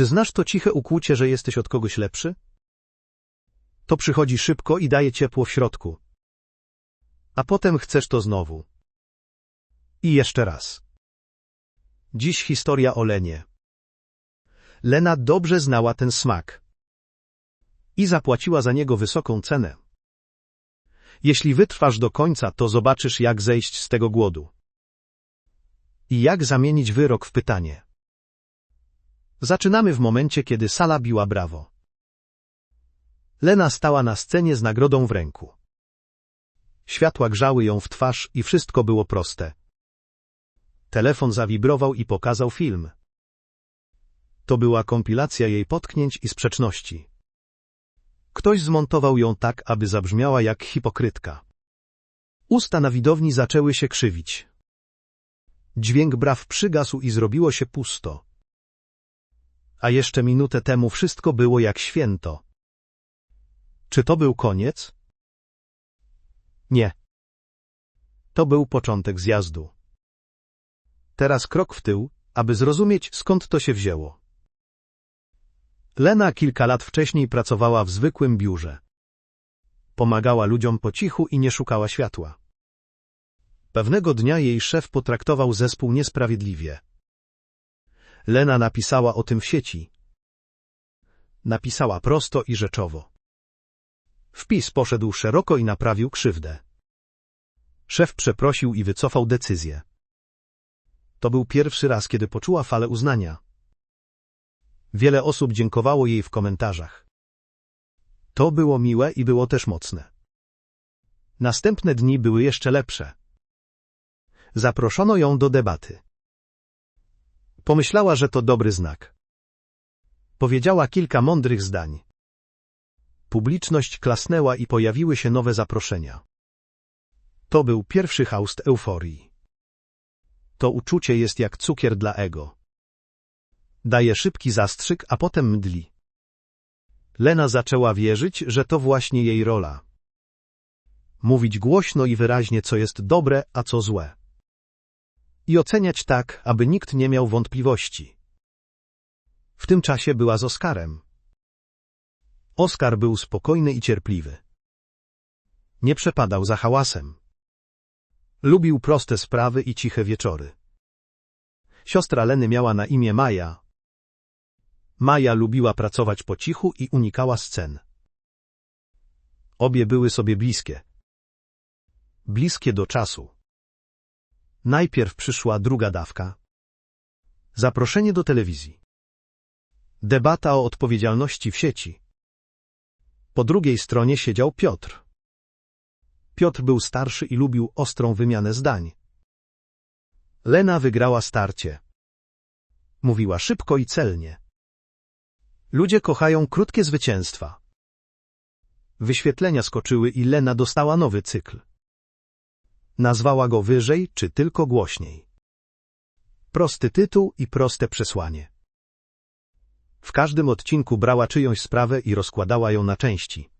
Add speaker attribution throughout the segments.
Speaker 1: Czy znasz to ciche ukłucie, że jesteś od kogoś lepszy? To przychodzi szybko i daje ciepło w środku. A potem chcesz to znowu. I jeszcze raz. Dziś historia o Lenie. Lena dobrze znała ten smak. I zapłaciła za niego wysoką cenę. Jeśli wytrwasz do końca, to zobaczysz, jak zejść z tego głodu. I jak zamienić wyrok w pytanie. Zaczynamy w momencie, kiedy sala biła brawo. Lena stała na scenie z nagrodą w ręku. Światła grzały ją w twarz i wszystko było proste. Telefon zawibrował i pokazał film. To była kompilacja jej potknięć i sprzeczności. Ktoś zmontował ją tak, aby zabrzmiała jak hipokrytka. Usta na widowni zaczęły się krzywić. Dźwięk braw przygasł i zrobiło się pusto. A jeszcze minutę temu wszystko było jak święto. Czy to był koniec? Nie. To był początek zjazdu. Teraz krok w tył, aby zrozumieć, skąd to się wzięło. Lena kilka lat wcześniej pracowała w zwykłym biurze. Pomagała ludziom po cichu i nie szukała światła. Pewnego dnia jej szef potraktował zespół niesprawiedliwie. Lena napisała o tym w sieci. Napisała prosto i rzeczowo. Wpis poszedł szeroko i naprawił krzywdę. Szef przeprosił i wycofał decyzję. To był pierwszy raz, kiedy poczuła falę uznania. Wiele osób dziękowało jej w komentarzach. To było miłe i było też mocne. Następne dni były jeszcze lepsze. Zaproszono ją do debaty. Pomyślała, że to dobry znak. Powiedziała kilka mądrych zdań. Publiczność klasnęła i pojawiły się nowe zaproszenia. To był pierwszy haust euforii. To uczucie jest jak cukier dla ego. Daje szybki zastrzyk, a potem mdli. Lena zaczęła wierzyć, że to właśnie jej rola. Mówić głośno i wyraźnie, co jest dobre, a co złe. I oceniać tak, aby nikt nie miał wątpliwości. W tym czasie była z Oskarem. Oskar był spokojny i cierpliwy. Nie przepadał za hałasem. Lubił proste sprawy i ciche wieczory. Siostra Leny miała na imię Maja. Maja lubiła pracować po cichu i unikała scen. Obie były sobie bliskie. Bliskie do czasu. Najpierw przyszła druga dawka. Zaproszenie do telewizji. Debata o odpowiedzialności w sieci. Po drugiej stronie siedział Piotr. Piotr był starszy i lubił ostrą wymianę zdań. Lena wygrała starcie. Mówiła szybko i celnie. Ludzie kochają krótkie zwycięstwa. Wyświetlenia skoczyły i Lena dostała nowy cykl. Nazwała go wyżej czy tylko głośniej. Prosty tytuł i proste przesłanie. W każdym odcinku brała czyjąś sprawę i rozkładała ją na części.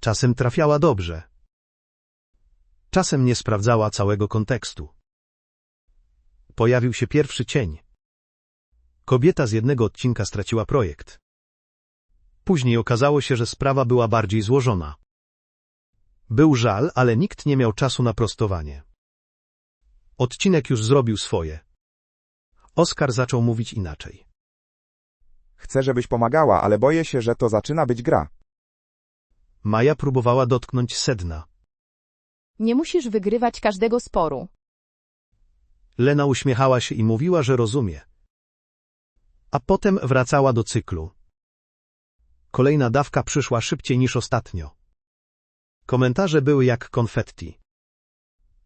Speaker 1: Czasem trafiała dobrze. Czasem nie sprawdzała całego kontekstu. Pojawił się pierwszy cień. Kobieta z jednego odcinka straciła projekt. Później okazało się, że sprawa była bardziej złożona. Był żal, ale nikt nie miał czasu na prostowanie. Odcinek już zrobił swoje. Oskar zaczął mówić inaczej.
Speaker 2: Chcę, żebyś pomagała, ale boję się, że to zaczyna być gra.
Speaker 1: Maja próbowała dotknąć sedna.
Speaker 3: Nie musisz wygrywać każdego sporu.
Speaker 1: Lena uśmiechała się i mówiła, że rozumie. A potem wracała do cyklu. Kolejna dawka przyszła szybciej niż ostatnio. Komentarze były jak konfetti.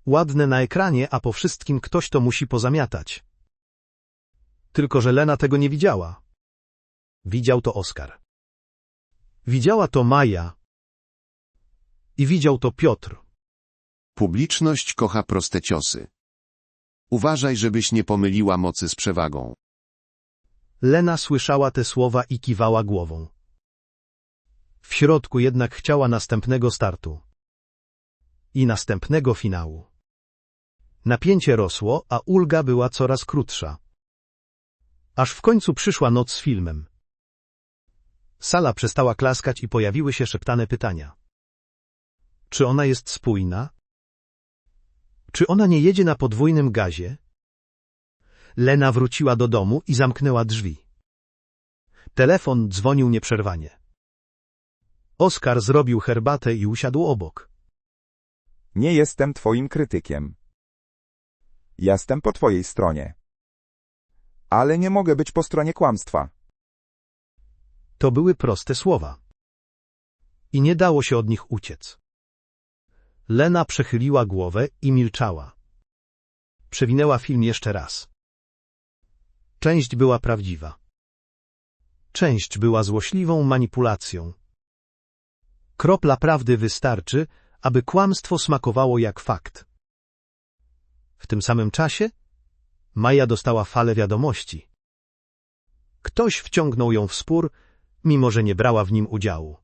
Speaker 1: Ładne na ekranie, a po wszystkim ktoś to musi pozamiatać. Tylko, że Lena tego nie widziała. Widział to Oskar. Widziała to Maja. I widział to Piotr.
Speaker 4: Publiczność kocha proste ciosy. Uważaj, żebyś nie pomyliła mocy z przewagą.
Speaker 1: Lena słyszała te słowa i kiwała głową. W środku jednak chciała następnego startu. I następnego finału. Napięcie rosło, a ulga była coraz krótsza. Aż w końcu przyszła noc z filmem. Sala przestała klaskać i pojawiły się szeptane pytania. Czy ona jest spójna? Czy ona nie jedzie na podwójnym gazie? Lena wróciła do domu i zamknęła drzwi. Telefon dzwonił nieprzerwanie. Oskar zrobił herbatę i usiadł obok.
Speaker 2: Nie jestem twoim krytykiem. Jestem po twojej stronie. Ale nie mogę być po stronie kłamstwa.
Speaker 1: To były proste słowa. I nie dało się od nich uciec. Lena przechyliła głowę i milczała. Przewinęła film jeszcze raz. Część była prawdziwa. Część była złośliwą manipulacją. Kropla prawdy wystarczy, aby kłamstwo smakowało jak fakt. W tym samym czasie Maja dostała falę wiadomości. Ktoś wciągnął ją w spór, mimo że nie brała w nim udziału.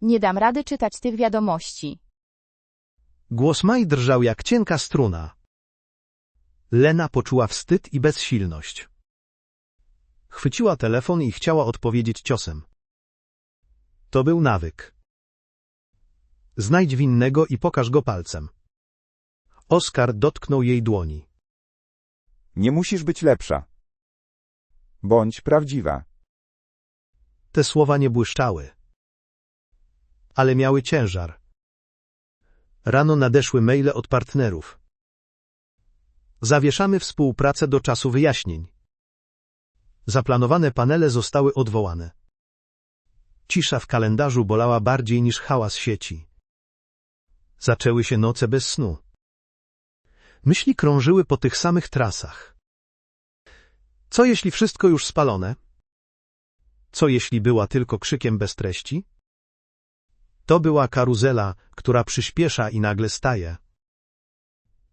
Speaker 3: Nie dam rady czytać tych wiadomości.
Speaker 1: Głos Maj drżał jak cienka struna. Lena poczuła wstyd i bezsilność. Chwyciła telefon i chciała odpowiedzieć ciosem. To był nawyk. Znajdź winnego i pokaż go palcem. Oskar dotknął jej dłoni.
Speaker 2: Nie musisz być lepsza. Bądź prawdziwa.
Speaker 1: Te słowa nie błyszczały. Ale miały ciężar. Rano nadeszły maile od partnerów. Zawieszamy współpracę do czasu wyjaśnień. Zaplanowane panele zostały odwołane. Cisza w kalendarzu bolała bardziej niż hałas sieci. Zaczęły się noce bez snu. Myśli krążyły po tych samych trasach. Co jeśli wszystko już spalone? Co jeśli była tylko krzykiem bez treści? To była karuzela, która przyspiesza i nagle staje.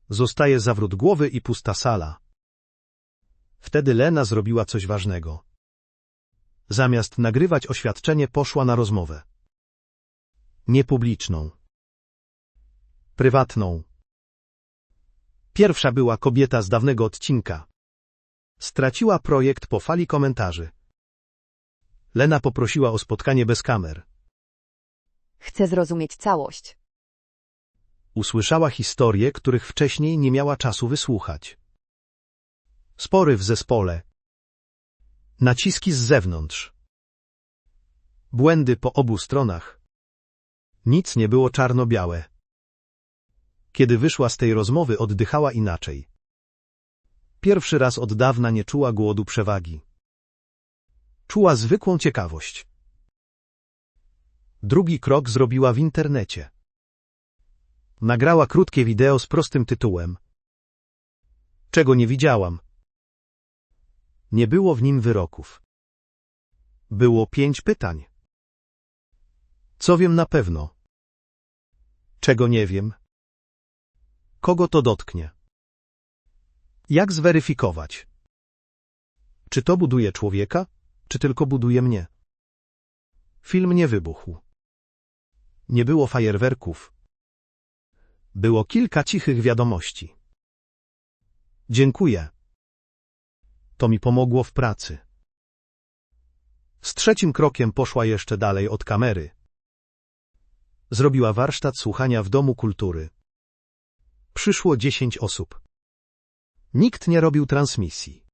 Speaker 1: Zostaje zawrót głowy i pusta sala. Wtedy Lena zrobiła coś ważnego. Zamiast nagrywać oświadczenie, poszła na rozmowę. Niepubliczną. Prywatną. Pierwsza była kobieta z dawnego odcinka. Straciła projekt po fali komentarzy. Lena poprosiła o spotkanie bez kamer.
Speaker 5: Chcę zrozumieć całość.
Speaker 1: Usłyszała historie, których wcześniej nie miała czasu wysłuchać. Spory w zespole. Naciski z zewnątrz. Błędy po obu stronach. Nic nie było czarno-białe. Kiedy wyszła z tej rozmowy, oddychała inaczej. Pierwszy raz od dawna nie czuła głodu przewagi. Czuła zwykłą ciekawość. Drugi krok zrobiła w internecie. Nagrała krótkie wideo z prostym tytułem. Czego nie widziałam. Nie było w nim wyroków. Było pięć pytań. Co wiem na pewno? Czego nie wiem? Kogo to dotknie? Jak zweryfikować? Czy to buduje człowieka, czy tylko buduje mnie? Film nie wybuchł. Nie było fajerwerków. Było kilka cichych wiadomości. Dziękuję. To mi pomogło w pracy. Z trzecim krokiem poszła jeszcze dalej od kamery. Zrobiła warsztat słuchania w Domu Kultury. Przyszło dziesięć osób. Nikt nie robił transmisji.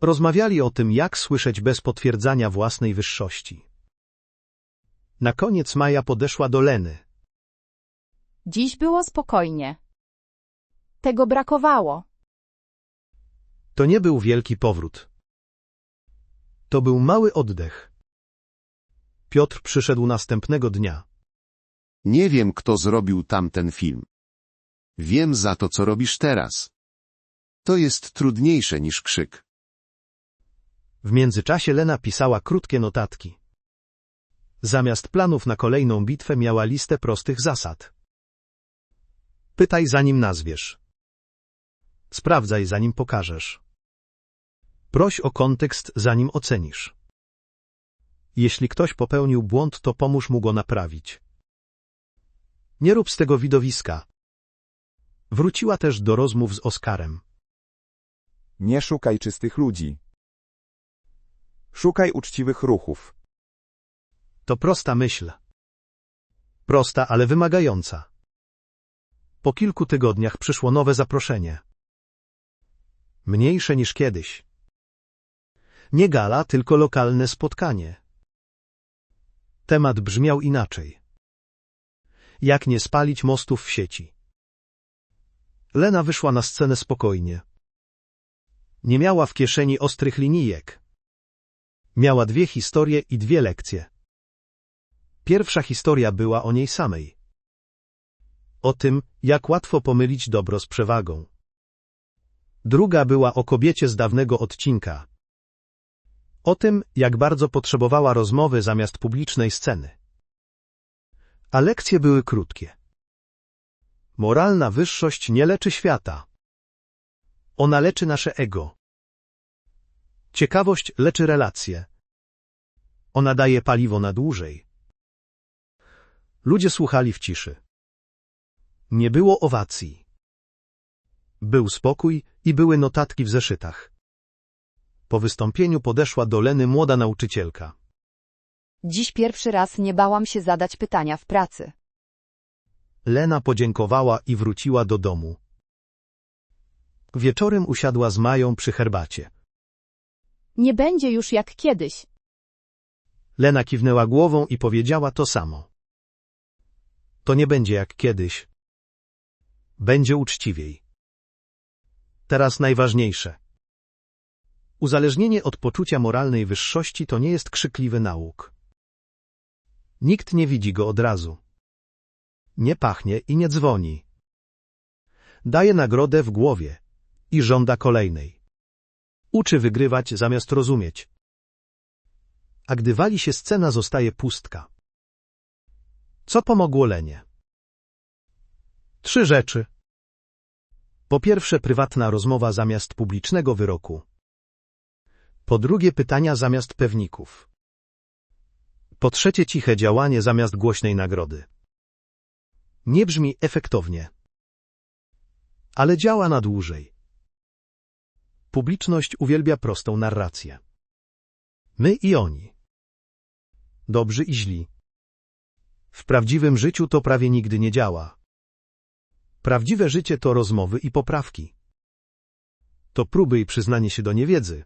Speaker 1: Rozmawiali o tym, jak słyszeć bez potwierdzania własnej wyższości. Na koniec Maja podeszła do Leny.
Speaker 3: Dziś było spokojnie. Tego brakowało.
Speaker 1: To nie był wielki powrót. To był mały oddech. Piotr przyszedł następnego dnia.
Speaker 4: Nie wiem, kto zrobił tamten film. Wiem za to, co robisz teraz. To jest trudniejsze niż krzyk.
Speaker 1: W międzyczasie Lena pisała krótkie notatki. Zamiast planów na kolejną bitwę miała listę prostych zasad. Pytaj zanim nazwiesz. Sprawdzaj zanim pokażesz. Proś o kontekst zanim ocenisz. Jeśli ktoś popełnił błąd, to pomóż mu go naprawić. Nie rób z tego widowiska. Wróciła też do rozmów z Oskarem.
Speaker 2: Nie szukaj czystych ludzi. Szukaj uczciwych ruchów.
Speaker 1: To prosta myśl. Prosta, ale wymagająca. Po kilku tygodniach przyszło nowe zaproszenie. Mniejsze niż kiedyś. Nie gala, tylko lokalne spotkanie. Temat brzmiał inaczej. Jak nie spalić mostów w sieci? Lena wyszła na scenę spokojnie. Nie miała w kieszeni ostrych linijek. Miała dwie historie i dwie lekcje. Pierwsza historia była o niej samej. O tym, jak łatwo pomylić dobro z przewagą. Druga była o kobiecie z dawnego odcinka. O tym, jak bardzo potrzebowała rozmowy zamiast publicznej sceny. A lekcje były krótkie. Moralna wyższość nie leczy świata. Ona leczy nasze ego. Ciekawość leczy relacje. Ona daje paliwo na dłużej. Ludzie słuchali w ciszy. Nie było owacji. Był spokój i były notatki w zeszytach. Po wystąpieniu podeszła do Leny młoda nauczycielka.
Speaker 5: Dziś pierwszy raz nie bałam się zadać pytania w pracy.
Speaker 1: Lena podziękowała i wróciła do domu. Wieczorem usiadła z Mają przy herbacie.
Speaker 3: Nie będzie już jak kiedyś.
Speaker 1: Lena kiwnęła głową i powiedziała to samo. To nie będzie jak kiedyś. Będzie uczciwiej. Teraz najważniejsze. Uzależnienie od poczucia moralnej wyższości to nie jest krzykliwy nauk. Nikt nie widzi go od razu. Nie pachnie i nie dzwoni. Daje nagrodę w głowie i żąda kolejnej. Uczy wygrywać zamiast rozumieć. A gdy wali się scena, zostaje pustka. Co pomogło Lenie? Trzy rzeczy. Po pierwsze, prywatna rozmowa zamiast publicznego wyroku. Po drugie, pytania zamiast pewników. Po trzecie, ciche działanie zamiast głośnej nagrody. Nie brzmi efektownie, ale działa na dłużej. Publiczność uwielbia prostą narrację. My i oni. Dobrzy i źli. W prawdziwym życiu to prawie nigdy nie działa. Prawdziwe życie to rozmowy i poprawki. To próby i przyznanie się do niewiedzy.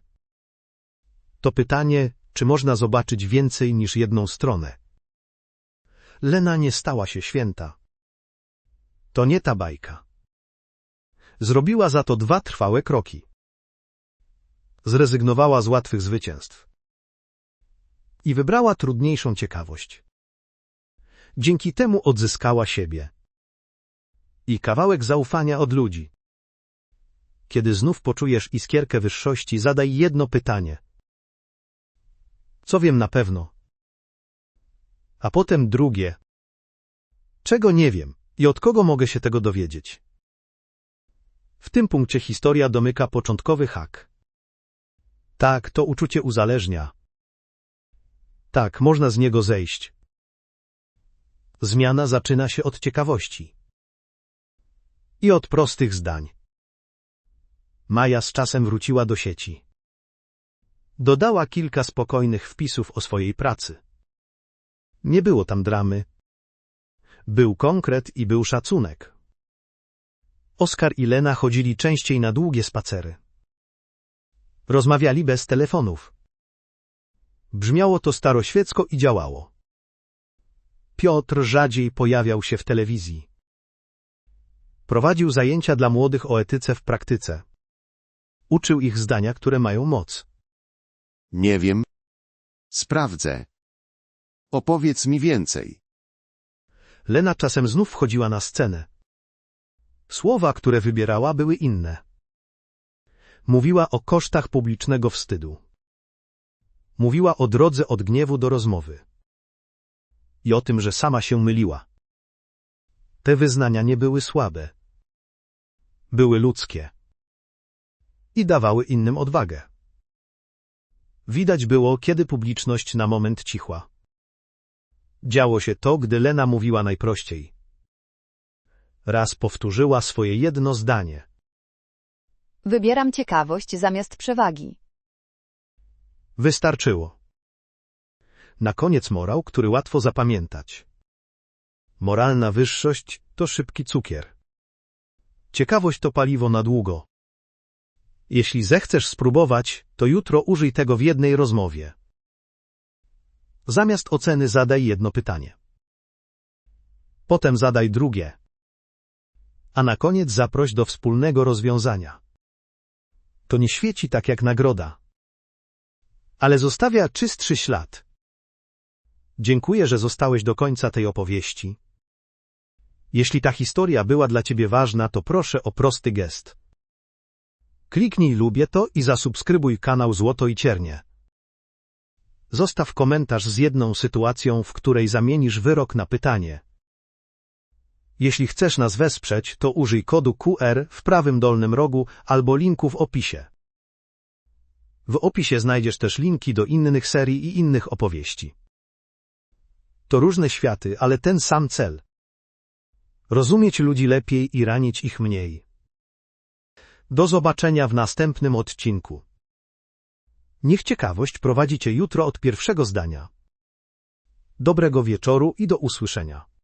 Speaker 1: To pytanie, czy można zobaczyć więcej niż jedną stronę. Lena nie stała się święta. To nie ta bajka. Zrobiła za to dwa trwałe kroki. Zrezygnowała z łatwych zwycięstw. I wybrała trudniejszą ciekawość. Dzięki temu odzyskała siebie. I kawałek zaufania od ludzi. Kiedy znów poczujesz iskierkę wyższości, zadaj jedno pytanie. Co wiem na pewno? A potem drugie. Czego nie wiem i od kogo mogę się tego dowiedzieć? W tym punkcie historia domyka początkowy hak. Tak, to uczucie uzależnia. Tak, można z niego zejść. Zmiana zaczyna się od ciekawości. I od prostych zdań. Maja z czasem wróciła do sieci. Dodała kilka spokojnych wpisów o swojej pracy. Nie było tam dramy. Był konkret i był szacunek. Oskar i Lena chodzili częściej na długie spacery. Rozmawiali bez telefonów. Brzmiało to staroświecko i działało. Piotr rzadziej pojawiał się w telewizji. Prowadził zajęcia dla młodych o etyce w praktyce. Uczył ich zdania, które mają moc.
Speaker 4: Nie wiem. Sprawdzę. Opowiedz mi więcej.
Speaker 1: Lena czasem znów wchodziła na scenę. Słowa, które wybierała, były inne. Mówiła o kosztach publicznego wstydu. Mówiła o drodze od gniewu do rozmowy. I o tym, że sama się myliła. Te wyznania nie były słabe. Były ludzkie. I dawały innym odwagę. Widać było, kiedy publiczność na moment cichła. Działo się to, gdy Lena mówiła najprościej. Raz powtórzyła swoje jedno zdanie.
Speaker 5: Wybieram ciekawość zamiast przewagi.
Speaker 1: Wystarczyło. Na koniec morał, który łatwo zapamiętać. Moralna wyższość to szybki cukier. Ciekawość to paliwo na długo. Jeśli zechcesz spróbować, to jutro użyj tego w jednej rozmowie. Zamiast oceny zadaj jedno pytanie. Potem zadaj drugie. A na koniec zaproś do wspólnego rozwiązania. To nie świeci tak jak nagroda ale zostawia czystszy ślad. Dziękuję, że zostałeś do końca tej opowieści. Jeśli ta historia była dla ciebie ważna, to proszę o prosty gest. Kliknij lubię to i zasubskrybuj kanał Złoto i Ciernie. Zostaw komentarz z jedną sytuacją, w której zamienisz wyrok na pytanie. Jeśli chcesz nas wesprzeć, to użyj kodu QR w prawym dolnym rogu albo linku w opisie. W opisie znajdziesz też linki do innych serii i innych opowieści. To różne światy, ale ten sam cel. Rozumieć ludzi lepiej i ranić ich mniej. Do zobaczenia w następnym odcinku. Niech ciekawość prowadzi Cię jutro od pierwszego zdania. Dobrego wieczoru i do usłyszenia.